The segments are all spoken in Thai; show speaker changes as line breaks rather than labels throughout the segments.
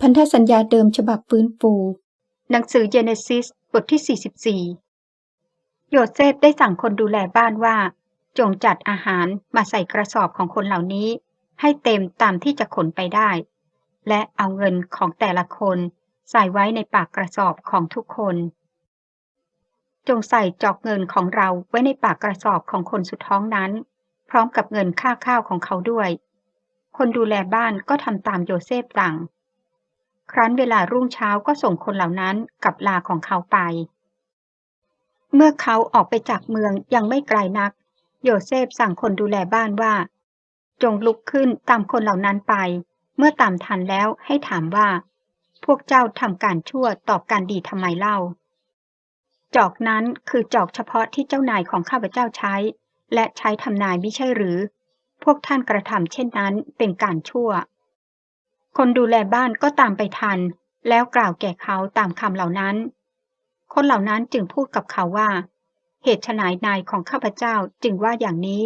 พันธสัญญาเดิมฉบับฟื้นฟู
หนังสือเจเนซิสบทที่ 44 โยเซฟได้สั่งคนดูแลบ้านว่า จงจัดอาหารมาใส่กระสอบของคนเหล่านี้ ให้เต็มตามที่จะขนไปได้ และเอาเงินของแต่ละคนใส่ไว้ในปากกระสอบของทุกคน จงใส่จอกเงินของเราไว้ในปากกระสอบของคนสุดท้องนั้น พร้อมกับเงินค่าข้าวของเขาด้วย คนดูแลบ้านก็ทำตามโยเซฟสั่ง ครั้นเวลารุ่งเช้าก็ส่งคนเหล่านั้นกับลาของเขาไป เมื่อเขาออกไปจากเมืองยังไม่ไกลนัก โยเซฟสั่งคนดูแลบ้านว่า จงลุกขึ้นตามคนเหล่านั้นไป เมื่อตามทันแล้วให้ถามว่า พวกเจ้าทำการชั่วตอบการดีทำไมเล่า จอกนั้นคือจอกเฉพาะที่เจ้านายของข้าพเจ้าใช้ และใช้ทำนายไม่ใช่หรือ พวกท่านกระทำเช่นนั้นเป็นการชั่ว คนดูแลบ้านก็ตามไปทัน แล้วกล่าวแก่เขาตามคำเหล่านั้น คนเหล่านั้นจึงพูดกับเขาว่า เหตุฉนายนายของข้าพเจ้าจึงว่าอย่างนี้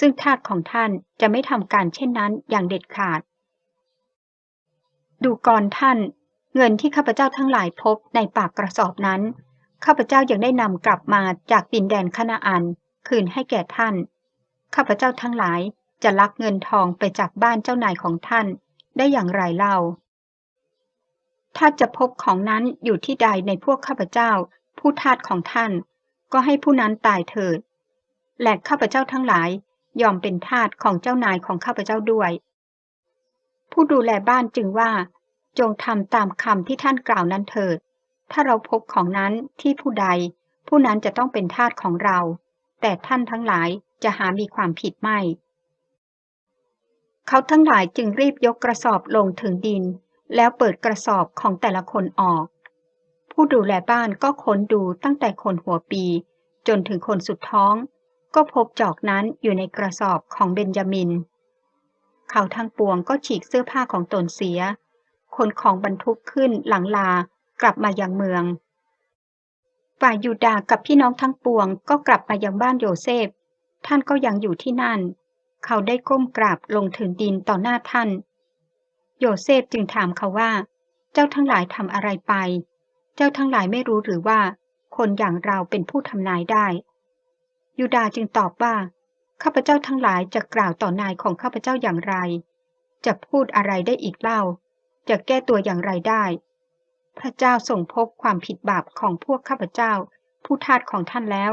ซึ่งทาสของท่านจะไม่ทำการเช่นนั้นอย่างเด็ดขาด ดูกรท่าน เงินที่ข้าพเจ้าทั้งหลายพบในปากกระสอบนั้น ข้าพเจ้ายังได้นำกลับมาจากดินแดนคณาอันคืนให้แก่ท่าน ข้าพเจ้าทั้งหลายจะลักเงินทองไปจากบ้านเจ้านายของท่าน ได้อย่างไรเล่า ถ้าจะพบของนั้นอยู่ที่ใดในพวกข้าพเจ้า ผู้ทาสของท่าน ก็ให้ผู้นั้นตายเถิด และข้าพเจ้าทั้งหลายยอมเป็นทาสของเจ้านายของข้าพเจ้าด้วย ผู้ดูแลบ้านจึงว่า จงทำตามคำที่ท่านกล่าวนั้นเถิด ถ้าเราพบของนั้นที่ผู้ใด ผู้นั้นจะต้องเป็นทาสของเรา แต่ท่านทั้งหลายจะหามีความผิดไม่ เขาทั้งหลายจึงรีบยกกระสอบลงถึงดิน แล้วเปิดกระสอบของแต่ละคนออก ผู้ดูแลบ้านก็ค้นดูตั้งแต่คนหัวปี จนถึงคนสุดท้อง ก็พบจอกนั้นอยู่ในกระสอบของเบนจามิน เขาทั้งปวงก็ฉีกเสื้อผ้าของตนเสีย คนของบรรทุกขึ้นหลังลากลับมายังเมืองฝ่ายยูดาห์กับพี่น้องทั้งปวงก็กลับมายังบ้านโยเซฟ ท่านก็ยังอยู่ที่นั่น เขาได้ก้มกราบลงถึงดินต่อหน้าท่าน โยเซฟจึงถามเขาว่า เจ้าทั้งหลายทำอะไรไป เจ้าทั้งหลายไม่รู้หรือว่า คนอย่างเราเป็นผู้ทำนายได้ ยูดาจึงตอบว่า ข้าพเจ้าทั้งหลายจะกล่าวต่อนายของข้าพเจ้าอย่างไร จะพูดอะไรได้อีกเล่า จะแก้ตัวอย่างไรได้ พระเจ้าส่งพบความผิดบาปของพวกข้าพเจ้า ผู้ทาสของท่านแล้ว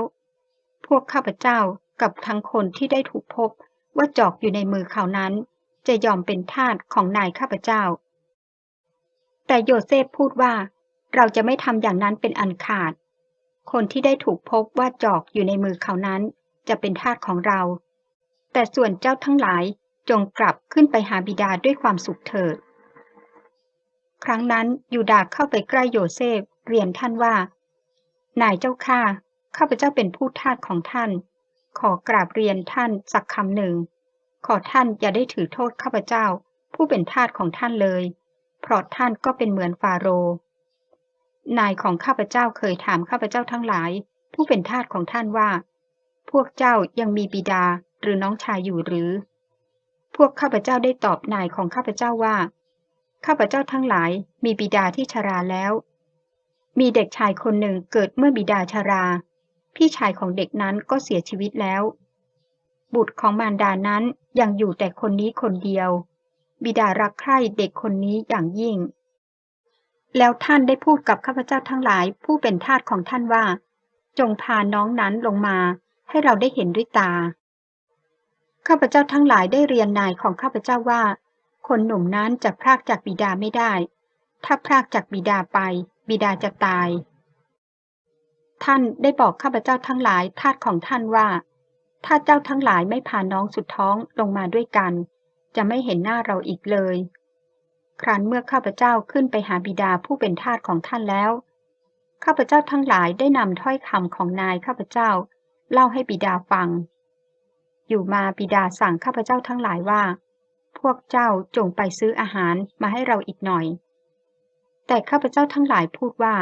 พวกข้าพเจ้ากับทั้งคนที่ได้ถูกพบ ว่าจอกอยู่ในมือเขานั้น จะยอมเป็นทาสของนายข้าพเจ้า แต่โยเซฟพูดว่า เราจะไม่ทำอย่างนั้นเป็นอันขาด คนที่ได้ถูกพบว่าจอกอยู่ในมือเขานั้น จะเป็นทาสของเรา แต่ส่วนเจ้าทั้งหลายจงกลับขึ้นไปหาบิดาด้วยความสุขเถิด ครั้งนั้นยูดาห์เข้าไปใกล้โยเซฟเรียนท่านว่า นายเจ้าข้าข้าพเจ้าเป็นผู้ทาสของท่าน ขอกราบเรียนท่านสักคำหนึ่ง ขอท่านอย่าได้ถือโทษข้าพเจ้า ผู้เป็นทาสของท่านเลย เพราะท่านก็เป็นเหมือนฟาโรห์นายของข้าพเจ้าเคยถามข้าพเจ้าทั้งหลาย ผู้เป็นทาสของท่านว่า พวกเจ้ายังมีบิดาหรือน้องชายอยู่หรือ พวกข้าพเจ้าได้ตอบนายของข้าพเจ้าว่า ข้าพเจ้าทั้งหลายมีบิดาที่ชราแล้ว มีเด็กชายคนหนึ่งเกิดเมื่อบิดาชรา พี่ชายของเด็กนั้นก็เสียชีวิตแล้ว บุตรของมารดานั้นยังอยู่แต่คนนี้คนเดียว บิดารักใคร่เด็กคนนี้อย่างยิ่ง แล้วท่านได้พูดกับข้าพเจ้าทั้งหลายผู้เป็นทาสของท่านว่า จงพาน้องนั้นลงมาให้เราได้เห็นด้วยตา ข้าพเจ้าทั้งหลายได้เรียนนายของข้าพเจ้าว่า คนหนุ่มนั้นจะพรากจากบิดาไม่ได้ ถ้าพรากจากบิดาไป บิดาจะตาย ท่านได้บอกข้าพเจ้าทั้งหลายทาสของท่านว่า ถ้าเจ้าทั้งหลายไม่พาน้องสุดท้องลงมาด้วยกัน จะไม่เห็นหน้าเราอีกเลย ครั้นเมื่อข้าพเจ้าขึ้นไปหาบิดาผู้เป็นทาสของท่านแล้ว ข้าพเจ้าทั้งหลายได้นำถ้อยคำของนายข้าพเจ้า เล่าให้บิดาฟัง อยู่มาบิดาสั่งข้าพเจ้าทั้งหลายว่า พวกเจ้าจงไปซื้ออาหารมาให้เราอีกหน่อย แต่ข้าพเจ้าทั้งหลายพูดว่า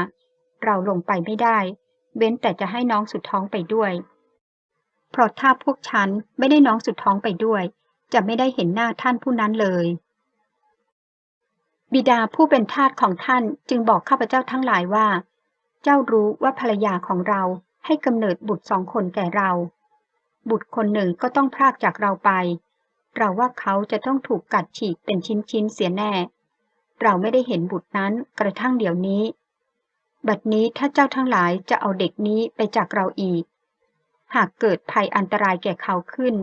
เราลงไปไม่ได้ เว้นแต่จะให้น้องสุดท้องไปด้วย เพราะถ้าพวกฉันไม่ได้น้องสุดท้องไปด้วย จะไม่ได้เห็นหน้าท่านผู้นั้นเลย บิดาผู้เป็นทาสของท่านจึงบอกข้าพเจ้าทั้งหลายว่า เจ้ารู้ว่าภรรยาของเราให้กำเนิดบุตรสองคนแก่เรา บุตรคนหนึ่งก็ต้องพรากจากเราไป เราว่าเขาจะต้องถูกกัดฉีกเป็นชิ้นๆเสียแน่ เราไม่ได้เห็นบุตรนั้นกระทั่งเดี๋ยวนี้ บัดนี้ถ้าเจ้าทั้งหลายจะเอาเด็กนี้ไปจากเราอีก หากเกิดภัยอันตรายแก่เขาขึ้น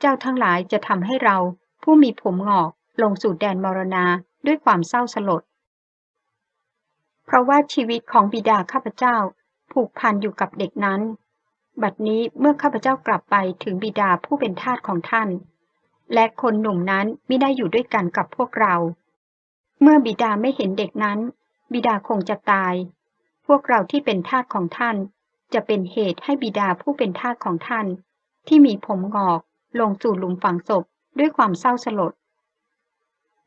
เจ้าทั้งหลายจะทำให้เราผู้มีผมงอกลงสู่แดนมรณาด้วยความเศร้าสลด เพราะว่าชีวิตของบิดาข้าพเจ้าผูกพันอยู่กับเด็กนั้น บัดนี้เมื่อข้าพเจ้ากลับไปถึงบิดาผู้เป็นทาสของท่าน และคนหนุ่มนั้นไม่ได้อยู่ด้วยกันกับพวกเรา เมื่อบิดาไม่เห็นเด็กนั้น บิดาคงจะตาย พวกเราที่เป็นทาสของท่าน จะเป็นเหตุให้บิดาผู้เป็นทาสของท่าน ที่มีผมงอก ลงสู่หลุมฝังศพด้วยความเศร้าสลด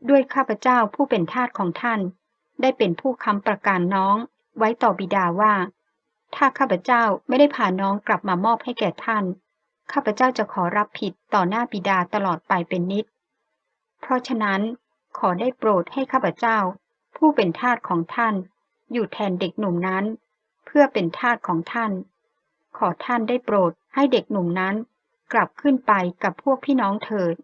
ด้วยข้าพเจ้าผู้เป็นทาสของท่าน ได้เป็นผู้ค้ำประกันน้อง ไว้ต่อบิดาว่า ถ้าข้าพเจ้าไม่ได้พาน้องกลับมามอบให้แก่ท่าน ข้าพเจ้าจะขอรับผิดต่อหน้าบิดาตลอดไปเป็นนิด เพราะฉะนั้นขอได้โปรดให้ข้าพเจ้า ผู้เป็นทาสของท่าน อยู่แทนเด็กหนุ่มนั้น เพื่อเป็นทาสของท่าน ขอท่านได้โปรดให้เด็กหนุ่มนั้นกลับขึ้นไปกับพวกพี่น้องเถิด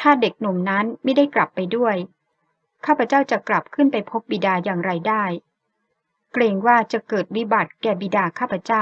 ถ้าเด็กหนุ่มนั้นไม่ได้กลับไปด้วย ข้าพเจ้าจะกลับขึ้นไปพบบิดาอย่างไรได้ เกรงว่าจะเกิดวิบัติแก่บิดาข้าพเจ้า